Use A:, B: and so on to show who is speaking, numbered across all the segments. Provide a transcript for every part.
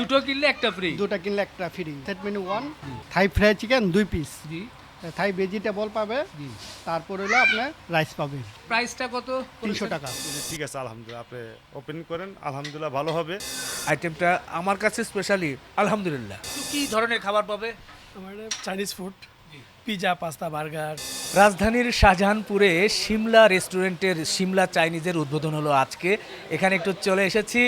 A: দুটো কিনলে একটা ফ্রি
B: দুটো কিনলে একটা free set menu one Thai fry chicken দুই পিস
A: জি।
B: থাই ভেজিটেবল পাবে।
A: জি।
B: তারপর হলো আপনার রাইস পাবে।
A: প্রাইসটা কত
B: তিনশো টাকা।
C: ঠিক আছে আলহামদুলিল্লাহ আপনি ওপেন করেন। আলহামদুলিল্লাহ ভালো হবে।
A: আইটেমটা আমার কাছে স্পেশালি আলহামদুলিল্লাহ। কি ধরনের খাবার পাবে?
D: আমার Chinese food pizza, pasta, burger.
A: রাজধানীর শাহজাহানপুরে সিমলা রেস্টুরেন্টের সিমলা চাইনিজের উদ্বোধন হলো আজকে। এখানে একটু চলে এসেছি।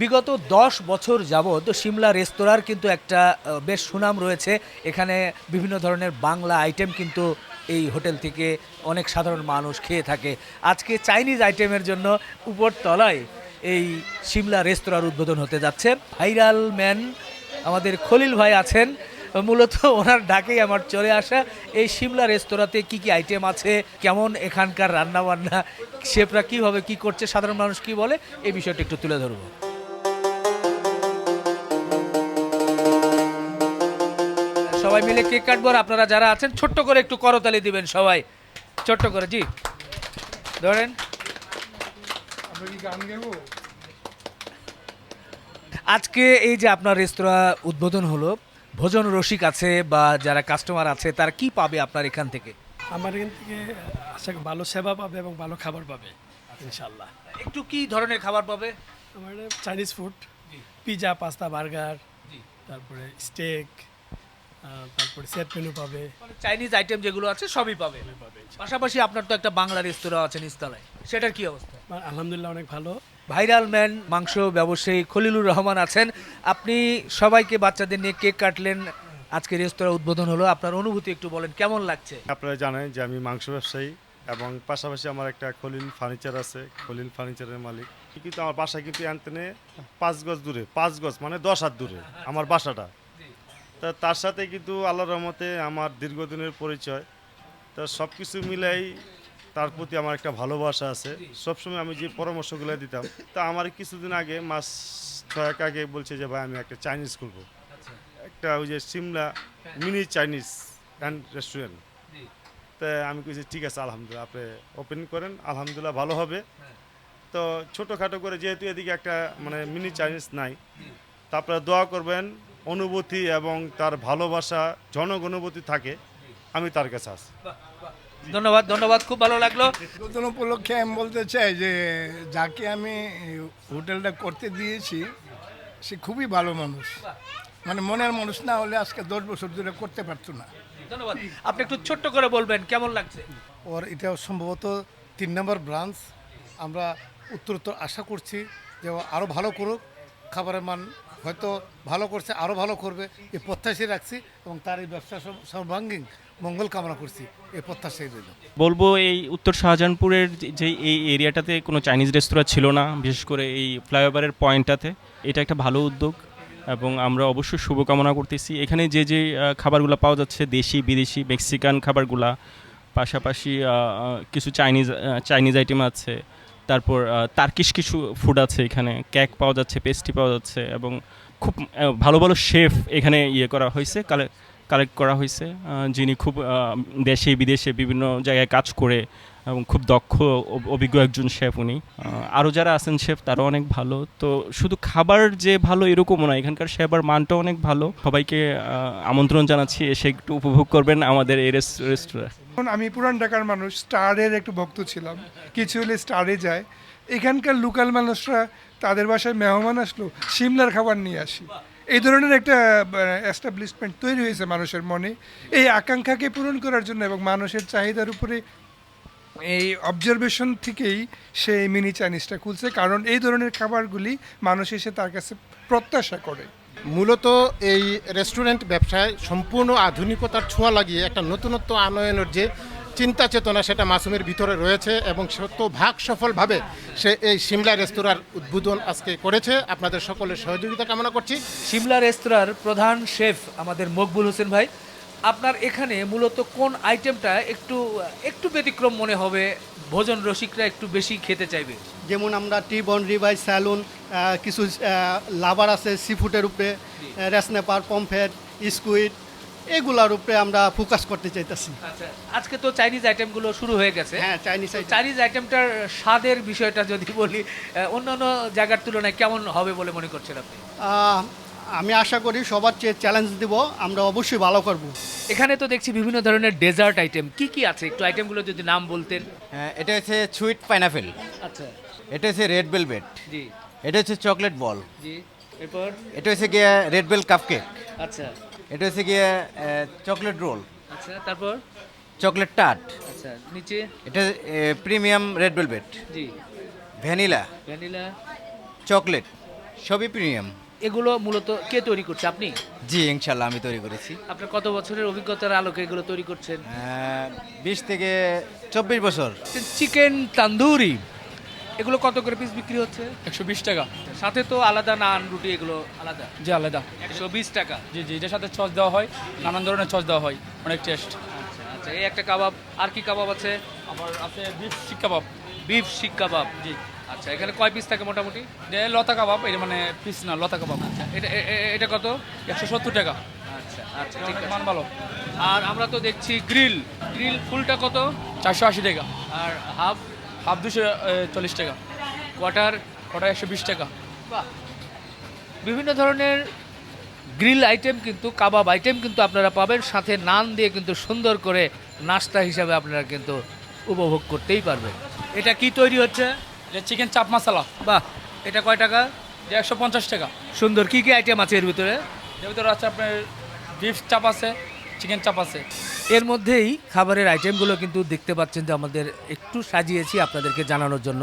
A: বিগত দশ বছর যাবৎ সিমলা রেস্তোরাঁর কিন্তু একটা বেশ সুনাম রয়েছে। এখানে বিভিন্ন ধরনের বাংলা আইটেম কিন্তু এই হোটেল থেকে অনেক সাধারণ মানুষ খেয়ে থাকে। আজকে চাইনিজ আইটেমের জন্য উপর তলায় এই সিমলা রেস্তোরাঁর উদ্বোধন হতে যাচ্ছে। ভাইরাল ম্যান আমাদের খলিল ভাই আছেন। মূলত ওনার ডাকেই আমার চলে আসা। এই সিমলা রেস্তোরাঁতে কি কি আইটেম আছে, কেমন এখানকার রান্না বান্না শেফরা কীভাবে কি করছে, সাধারণ মানুষ কি বলে, এই বিষয়টা একটু তুলে ধরবো। সবাই মিলে কেক কাটবো আপনারা যারা আছেন, ছোট্ট করে একটু করতালি দিবেন সবাই। ছোট্ট করে, জি। ধরেন। আজকে এই যে আপনার রেস্তোরাঁ উদ্বোধন হলো ভোজন রসিক আছে বা যারা কাস্টমার আছে তারা কি পাবে আপনার এখান থেকে?
D: আমার এখান থেকে আশা করি ভালো সেবা পাবে এবং ভালো খাবার পাবে ইনশাল্লাহ
A: একটু কি ধরনের খাবার পাবে?
D: আমার Chinese food pizza pasta burger তারপরে স্টেক তারপরে সেট মেনু পাবে।
A: চাইনিজ আইটেম যেগুলো আছে সবই পাবে। পাশাপাশি আপনার তো একটা বাংলা রেস্তোরাঁ আছে নিস্তালায় সেটার কি অবস্থা?
D: আলহামদুলিল্লাহ অনেক ভালো।
A: ভাইরাল ম্যান মাংস ব্যবসায়ী খলিলুর রহমান আছেন। আপনি সবাইকে বাচ্চাদের নিয়ে কেক কাটলেন আজকে রেস্তোরাঁ উদ্বোধন হলো। আপনার অনুভূতি একটু বলেন কেমন লাগছে?
C: আপনারা জানেন যে আমি মাংস ব্যবসায়ী এবং পাশাপাশি আমার একটা খলিল ফার্নিচার আছে খলিল ফার্নিচারের মালিক। কিন্তু আমার বাসা কিন্তু আনতেনে পাঁচ গজ দূরে পাঁচ গজ মানে দশ হাত দূরে আমার বাসাটা। তা তার সাথে কিন্তু আল্লাহ রহমতে আমার দীর্ঘদিনের পরিচয়। তা সব কিছু মিলাই তার প্রতি আমার একটা ভালোবাসা আছে। সবসময় আমি যে পরামর্শগুলো দিতাম তা আমার কিছুদিন আগে মাস ছয়েক আগে বলছে যে ভাই আমি একটা চাইনিজ করব একটা ওই যে Simla mini Chinese and restaurant তা আমি কইছি ঠিক আছে আলহামদুলিল্লাহ আপনি ওপেন করেন আলহামদুলিল্লাহ ভালো হবে। তো ছোটোখাটো করে যেহেতু এদিকে একটা মানে মিনি চাইনিজ নাই তা আপনারা দোয়া করবেন অনুভূতি এবং তার ভালোবাসা জনক অনুভূতি থাকে আমি তার কাছে আছি।
A: ধন্যবাদ ধন্যবাদ খুব ভালো লাগল।
E: উদ্বোধন উপলক্ষে আমি বলতে চাই যে যাকে আমি হোটেলটা করতে দিয়েছি সে খুবই ভালো মানুষ। মানে মনের মানুষ না হলে আজকে দশ বছর ধরে করতে পারতো না।
A: ধন্যবাদ। আপনি একটু ছোট্ট করে বলবেন কেমন লাগছে?
F: ওর এটা সম্ভবত তিন নম্বর ব্রাঞ্চ। আমরা উত্তরোত্তর আশা করছি যে ও আরও ভালো করুক খাবারের মান হয়তো ভালো করছে আরও ভালো করবে, এই প্রত্যাশাই রাখছি এবং তার এই ব্যবসা সর্বাঙ্গীন মঙ্গল কামনা করছি, এই প্রত্যাশাই রইল।
G: বলব এই উত্তর শাহজাহানপুরের যে- এই এরিয়াটাতে কোনো চাইনিজ রেস্তোরাঁ ছিল না, বিশেষ করে এই ফ্লাইওভারের পয়েন্টটাতে। এটা একটা ভালো উদ্যোগ এবং আমরা অবশ্যই শুভকামনা করতেছি। এখানে যে যে খাবারগুলো পাওয়া যাচ্ছে, দেশি, বিদেশি, মেক্সিকান খাবারগুলা, পাশাপাশি কিছু চাইনিজ চাইনিজ আইটেম আছে তারপর তার্কিশ কিছু ফুড আছে এখানে। কেক পাওয়া যাচ্ছে পেস্ট্রি পাওয়া যাচ্ছে এবং খুব ভালো ভালো শেফ এখানে ইয়ে করা হয়েছে কালে কালেক্ট করা হয়েছে। যিনি খুব দেশে, বিদেশে বিভিন্ন জায়গায় কাজ করে এবং খুব দক্ষ অভিজ্ঞ একজন শেফ উনি। আরও যারা আছেন শেফ, তারাও অনেক ভালো। তো শুধু খাবার যে ভালো এরকমও না, এখানকার সেবার মানটাও অনেক ভালো। সবাইকে আমন্ত্রণ জানাচ্ছি, এসে একটু উপভোগ করবেন আমাদের এই রেস্টুরেন্ট
H: আমি পুরান ঢাকার মানুষ, স্টারের একটু ভক্ত ছিলাম। কিছু হলে স্টারে যায়। এখানকার লোকাল মানুষরা, তাদের বাসায় মেহমান আসলো, সিমলার খাবার নিয়ে আসি। এই ধরনের একটা এস্টাবলিশমেন্ট তৈরি হয়েছে মানুষের মনে। এই আকাঙ্ক্ষাকে পূরণ করার জন্য এবং মানুষের চাহিদার উপরে এই অবজারভেশন থেকেই সে এই মিনি চাইনিজটা খুলছে কারণ এই ধরনের খাবারগুলি মানুষ এসে তার কাছে প্রত্যাশা করে।
F: মূলত এই রেস্টুরেন্ট ব্যবসায় সম্পূর্ণ আধুনিকতার ছোঁয়া লাগিয়ে একটা নতুনত্ব আনয়নের যে চিন্তা চেতনা সেটা মাসুমের ভিতরে রয়েছে এবং সত্য ভাগ সফলভাবে সে এই সিমলা রেস্তোরাঁর উদ্বোধন আজকে করেছে। আপনাদের সকলের সহযোগিতা কামনা করছি।
A: সিমলা রেস্তোরাঁর প্রধান শেফ আমাদের মকবুল হোসেন ভাই আপনার এখানে মূলত কোন আইটেমটা একটু একটু ব্যতিক্রম মনে হবে? ভোজন রসিকরা একটু বেশি খেতে চাইবে।
B: যেমন আমরা টি বন রিভাই স্যালুন কিছু লাভার আছে সি ফুডের উপরে রেসনেপার পমফেট স্কুইড এগুলার উপরে আমরা ফোকাস করতে চাইতেছি।
A: আচ্ছা আজকে তো চাইনিজ আইটেমগুলো শুরু হয়ে গেছে।
B: হ্যাঁ চাইনিজ
A: চাইনিজ আইটেমটার স্বাদের বিষয়টা যদি বলি অন্যান্য জায়গার তুলনায় কেমন হবে বলে মনে করছেন আপনি?
B: আমি আশা করি সবার চেয়ে চ্যালেঞ্জ দিব আমরা অবশ্যই ভালো করব।
A: এখানে তো দেখছি বিভিন্ন ধরনের ডেজার্ট আইটেম কি কি আছে? একটু আইটেমগুলো যদি নাম বলতেন।
I: হ্যাঁ এটা হচ্ছে সুইট পাইনাপেল
A: আচ্ছা।
I: এটা হচ্ছে রেড বেলভেট
A: জি।
I: এটা হচ্ছে চকলেট বল
A: জি। এরপর?
I: এটা হচ্ছে গিয়ে রেড বেল কাপকেক
A: আচ্ছা।
I: এটা হচ্ছে গিয়ে চকলেট রোল
A: আচ্ছা তারপর?
I: চকলেট টাট
A: আচ্ছা নিচে?
I: এটা প্রিমিয়াম রেড বেলভেট
A: জি।
I: ভ্যানিলা
A: ভ্যানিলা
I: চকলেট সবই প্রিমিয়াম
A: এগুলো মূলত কে তৈরি করছে? আপনি?
I: জি ইনশাল্লাহ আমি তৈরি করেছি।
A: আপনার কত বছরের অভিজ্ঞতার আলোকে এগুলো তৈরি করছেন?
I: বিশ থেকে চব্বিশ বছর।
A: চিকেন তান্দুরি এগুলো কত করে পিস বিক্রি হচ্ছে?
J: একশো বিশ টাকা।
A: সাথে তো আলাদা নান রুটি এগুলো আলাদা?
J: জি আলাদা।
A: একশো বিশ টাকা?
J: জি জি এটার সাথে সস দেওয়া হয় নানান ধরনের সস দেওয়া হয় অনেক টেস্ট
A: আচ্ছা আচ্ছা এই একটা কাবাব আর কি কাবাব আছে?
J: আবার আছে বিফ শিক কাবাব।
A: বিফ শিক কাবাব।
J: জি।
A: আচ্ছা এখানে কয় পিস থাকে মোটামুটি?
J: এটা লতা কাবাব এটা মানে পিস না লতা কাবাব।
A: এটা এ- এ- এটা কত?
J: একশো সত্তর টাকা।
A: আচ্ছা আচ্ছা ঠিক আছে।
J: মান ভালো।
A: আর আমরা তো দেখছি গ্রিল গ্রিল ফুলটা কত?
J: চারশো আশি টাকা।
A: আর হাফ
J: হাফ দুশো চল্লিশ টাকা।
A: কোয়ার্টার
J: ওটা একশো বিশ টাকা।
A: বাহ। বিভিন্ন ধরনের গ্রিল আইটেম কিন্তু কাবাব আইটেম কিন্তু আপনারা পাবেন। সাথে নান দিয়ে কিন্তু সুন্দর করে নাস্তা হিসাবে আপনারা কিন্তু উপভোগ করতেই পারবেন। এটা কি তৈরি হচ্ছে?
J: এটা চিকেন চাপ মশলা
A: বাহ এটা কয় টাকা?
J: এটা একশো পঞ্চাশ টাকা।
A: সুন্দর কি কি আইটেম আছে এর ভিতরে?
J: এর ভিতরে আছে আপনার বিফ চাপ আছে চিকেন চাপ আছে।
A: এর মধ্যেই খাবারের আইটেমগুলো কিন্তু দেখতে পাচ্ছেন যে আমাদের একটু সাজিয়েছি আপনাদেরকে জানানোর জন্য।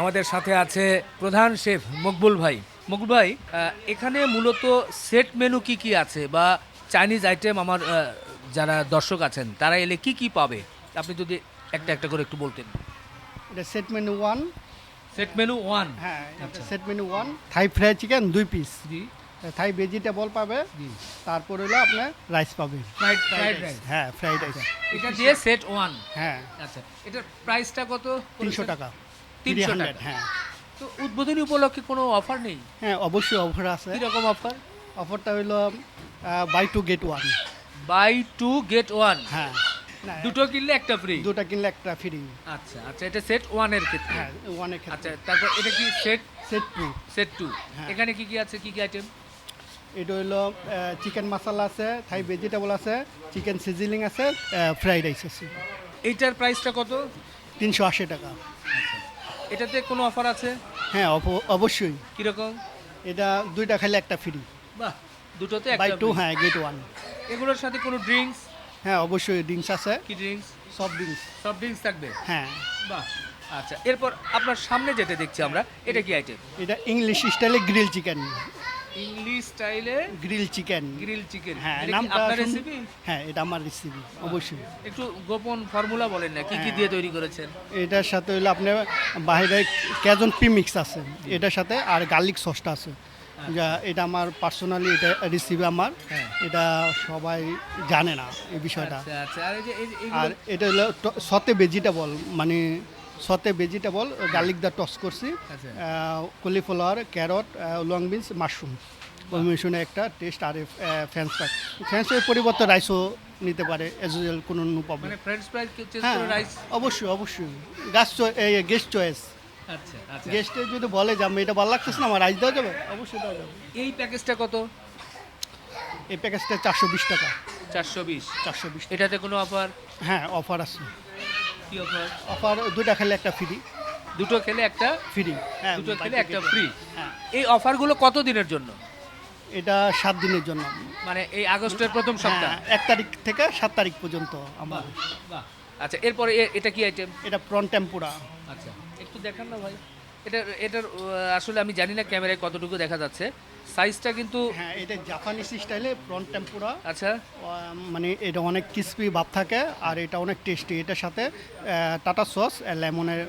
A: আমাদের সাথে আছে প্রধান শেফ মকবুল ভাই। মকবুল ভাই এখানে মূলত সেট মেনু কি কি আছে বা চাইনিজ আইটেম আমার যারা দর্শক আছেন তারা এলে কি কি পাবে? আপনি যদি একটা একটা করে একটু বলতেন।
B: এটা set menu one
A: set menu one
B: হ্যাঁ set menu one Thai fry chicken দুই পিস
A: জি।
B: থাই ভেজিটেবল পাবে। তারপর হলো আপনার রাইস পাবে।
A: ফ্রাইড ফ্রাইড রাইস
B: হ্যাঁ ফ্রাইড রাইস
A: এটা দিয়ে সেট ওয়ান
B: হ্যাঁ।
A: আচ্ছা এটার প্রাইসটা কত?
B: তিনশো টাকা।
A: 300
B: 300
A: টাকা।
B: হ্যাঁ।
A: তো উদ্বোধনী উপলক্ষে কোনো অফার নেই?
B: হ্যাঁ অবশ্যই অফার আছে।
A: কীরকম অফার
B: অফারটা হইল buy two get one
A: buy two get one
B: হ্যাঁ। না,
A: দুটো কিনলে একটা ফ্রি
B: দুটা কিনলে একটা ফ্রি
A: আচ্ছা আচ্ছা এটা সেট ওয়ানের ক্ষেত্রে?
B: হ্যাঁ ওয়ানের
A: আচ্ছা
B: ক্ষেত্রে।
A: তারপর এটা কি set
B: set two
A: set two
B: হ্যাঁ।
A: এখানে কি কি আছে কি কি আইটেম
B: এটা হইল চিকেন মশলা আছে থাই ভেজিটেবল আছে চিকেন সিজিলিং আছে ফ্রাইড রাইস আছে।
A: এইটার প্রাইসটা কত?
B: তিনশো আশি টাকা।
A: এটাতে কোনো অফার আছে?
B: হ্যাঁ অব- অবশ্যই।
A: কীরকম?
B: এটা দুইটা খেলে একটা ফ্রি
A: বাহ দুটোতে
B: বাই টু হ্যাঁ গেট ওয়ান
A: এগুলোর সাথে কোনো ড্রিঙ্কস
B: হ্যাঁ অবশ্যই ড্রিঙ্কস আছে।
A: কি ড্রিঙ্কস
B: সব ড্রিঙ্কস
A: সব ড্রিঙ্কস থাকবে?
B: হ্যাঁ।
A: বাহ আচ্ছা এরপর আপনার সামনে যেতে দেখছি আমরা এটা কি আইটেম
B: এটা ইংলিশ স্টাইলে গ্রিল চিকেন
A: ইংলিশ স্টাইলে
B: গ্রিল চিকেন
A: গ্রিল চিকেন
B: হ্যাঁ নামটা
A: আপনার রেসিপি
B: হ্যাঁ এটা আমার রেসিপি অবশ্যই।
A: একটু গোপন ফর্মুলা বলেন না কি কি দিয়ে তৈরি করেছেন?
B: এটার সাথে হইল আপনার বাইরে ক্যাজন প্রিমিক্স আছে। এটার সাথে আর গার্লিক সসটা আছে। যা এটা আমার পার্সোনালি এটা রেসিপি আমার।
A: হ্যাঁ।
B: এটা সবাই জানে না এই বিষয়টা।
A: আচ্ছা আচ্ছা। আর
B: এটা হলো সতে ভেজিটেবল মানে সতে ভেজিটেবল গার্লিক দা টস করছি।
A: আচ্ছা।
B: Cauliflower carrot long beans mushroom কম্বিনেশনে একটা টেস্ট আর ফ্রেঞ্চ ফ্রাই ফ্রেঞ্চ ফ্রাই পরিবর্তে রাইসও নিতে পারে এজ কোনো নো প্রবলেম
A: মানে
B: হ্যাঁ অবশ্যই অবশ্যই। গাছ এই গেস্ট চয়েস
A: আচ্ছা আচ্ছা।
B: গেস্টে যদি বলে যে আমি এটা ভালো লাগতেছে না আমার রাইস দেওয়া যাবে? অবশ্যই দেওয়া যাবে।
A: এই প্যাকেজটা কত?
B: এই প্যাকেজটা চারশো বিশ টাকা।
A: চারশো বিশ।
B: চারশো বিশ
A: এটাতে কোনো অফার?
B: হ্যাঁ অফার আছে।
A: কি অফার?
B: অফার দুটা খেলে একটা ফ্রি
A: দুটো খেলে একটা
B: ফ্রি হ্যাঁ
A: দুটো খেলে একটা ফ্রি
B: হ্যাঁ।
A: এই অফারগুলো কত দিনের জন্য?
B: এটা সাত দিনের জন্য।
A: মানে এই আগস্টের প্রথম সপ্তাহ?
B: হ্যাঁ এক তারিখ থেকে সাত তারিখ পর্যন্ত আমার
A: আচ্ছা এরপরে এটা কি আইটেম
B: এটা প্রন টেম্পুরা।
A: আচ্ছা। দেখান না ভাই। এটা এটার আসলে আমি জানি না ক্যামেরায় কতটুকু দেখা যাচ্ছে। সাইজটা কিন্তু
B: হ্যাঁ এটা জাপানিজ স্টাইলে প্রন টেম্পুরা
A: আচ্ছা।
B: মানে এটা অনেক ক্রিসপি ভাব থাকে আর এটা অনেক টেস্টি এটার সাথে টাটা সস লেমনের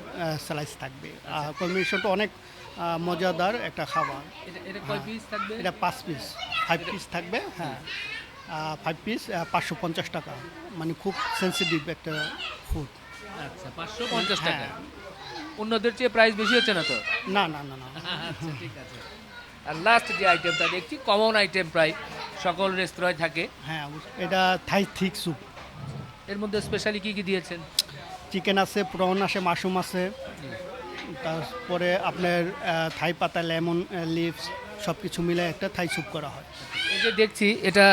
B: স্লাইস থাকবে। আর কম্বিনেশনটা অনেক মজাদার একটা খাবার।
A: এটা কয় পিস থাকবে?
B: এটা পাঁচ পিস ফাইভ পিস থাকবে হ্যাঁ। ফাইভ পিস পাঁচশো পঞ্চাশ টাকা। মানে খুব সেন্সিটিভ একটা ফুড
A: আচ্ছা পাঁচশো পঞ্চাশ টাকা।
B: হ্যাঁ।
A: অন্যদের চেয়ে প্রাইস বেশি হচ্ছে না তো?
B: না না না না।
A: আচ্ছা ঠিক আছে। আর লাস্ট যে আইটেমটা দেখছি কমন আইটেম প্রায় সকল রেস্তোরাঁয় থাকে।
B: হ্যাঁ। এটা থাই থিক স্যুপ
A: এর মধ্যে স্পেশালি কি কি দিয়েছেন?
B: চিকেন আছে প্রন আছে মাশরুম আছে। তারপরে আপনার থাই পাতা লেমন লিভস সব কিছু মিলে একটা থাই স্যুপ করা হয়।
A: এই যে দেখছি এটা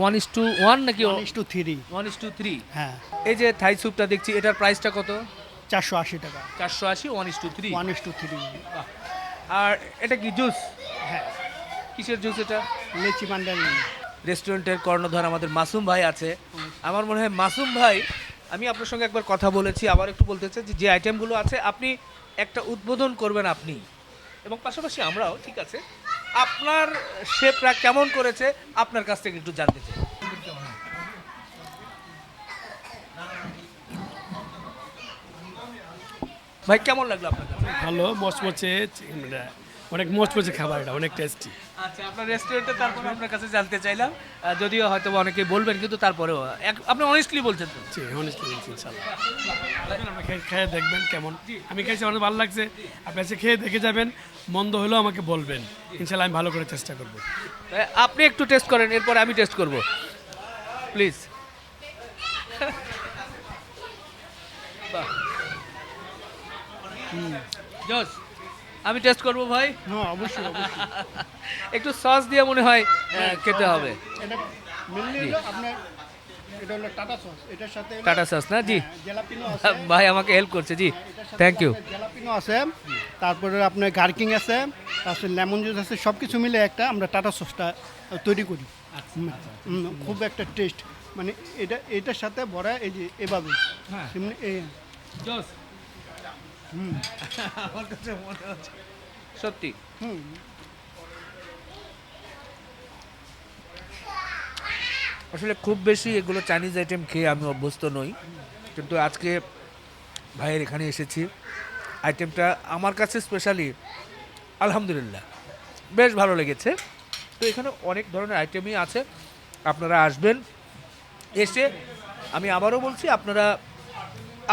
A: ওয়ান ইস টু ওয়ান নাকি
B: one is two three
A: one is two three
B: হ্যাঁ।
A: এই যে থাই স্যুপটা দেখছি এটার প্রাইসটা কত?
B: চারশো আশি টাকা।
A: চারশো আশি one is two three
B: one is two three
A: আর এটা কি জুস?
B: হ্যাঁ।
A: কিসের জুস এটা?
B: লেচি মান্ডারিন
A: রেস্টুরেন্টের কর্ণধার আমাদের মাসুম ভাই আছে। আমার মনে হয় মাসুম ভাই আমি আপনার সঙ্গে একবার কথা বলেছি আবার একটু বলতে চাই যে যে আইটেমগুলো আছে আপনি একটা উদ্বোধন করবেন আপনি। এবং পাশাপাশি আমরাও ঠিক আছে আপনার শেফরা কেমন করেছে আপনার কাছ থেকে একটু জানতে চাই। ভাই কেমন লাগল আপনার কাছে?
D: ভালো মচমচে মানে অনেক মচমচে খাবার এটা অনেক টেস্টি
A: আচ্ছা আপনার রেস্টুরেন্টে তারপরে আপনার কাছে জানতে চাইলাম যদিও হয়তো অনেকে বলবেন কিন্তু তারপরেও আপনি অনেস্টলি বলছেন তো?
D: জি অনেস্টলি বলছি আপনি খেয়ে দেখবেন কেমন। আমি খেয়েছি অনেক ভালো লাগছে। আপনি এসে খেয়ে দেখে যাবেন মন্দ হলেও আমাকে বলবেন। ইনশাল্লাহ আমি ভালো করে চেষ্টা করব।
A: আপনি একটু টেস্ট করেন এরপর আমি টেস্ট করব। প্লিজ জস আমি টেস্ট করব ভাই?
B: হ্যাঁ অবশ্যই
A: একটু সস দিয়ে মনে হয় আহ, খেতে হবে।
B: টাটা সস এটার সাথে
A: টাটা সস না? জি। ভাই আমাকে হেল্প করছে জি। থ্যাংক ইউ
B: জেলাপিনো আছে। তারপরে আপনার গার্কিং আছে। তারপরে লেমন জুস আছে। সব কিছু মিলে একটা আমরা টাটা সসটা তৈরি করি। হুম, হুম, খুব একটা টেস্ট মানে এটা এটার সাথে ভরা এই যে এভাবে।
A: হ্যাঁ। আমার কাছে মনে হচ্ছে সত্যি?
B: হুম।
A: আসলে খুব বেশি এগুলো চাইনিজ আইটেম খেয়ে আমি অভ্যস্ত নই। কিন্তু আজকে ভাইয়ের এখানে এসেছি। আইটেমটা আমার কাছে স্পেশালি আলহামদুলিল্লাহ বেশ ভালো লেগেছে। তো এখানে অনেক ধরনের আইটেমই আছে। আপনারা আসবেন এসে আমি আবারও বলছি আপনারা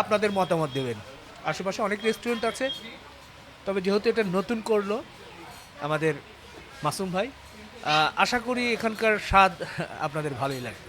A: আপনাদের মতামত দেবেন। আশেপাশে অনেক রেস্টুরেন্ট আছে। তবে যেহেতু এটা নতুন করল আমাদের মাসুম ভাই আশা করি এখানকার স্বাদ আপনাদের ভালোই লাগবে।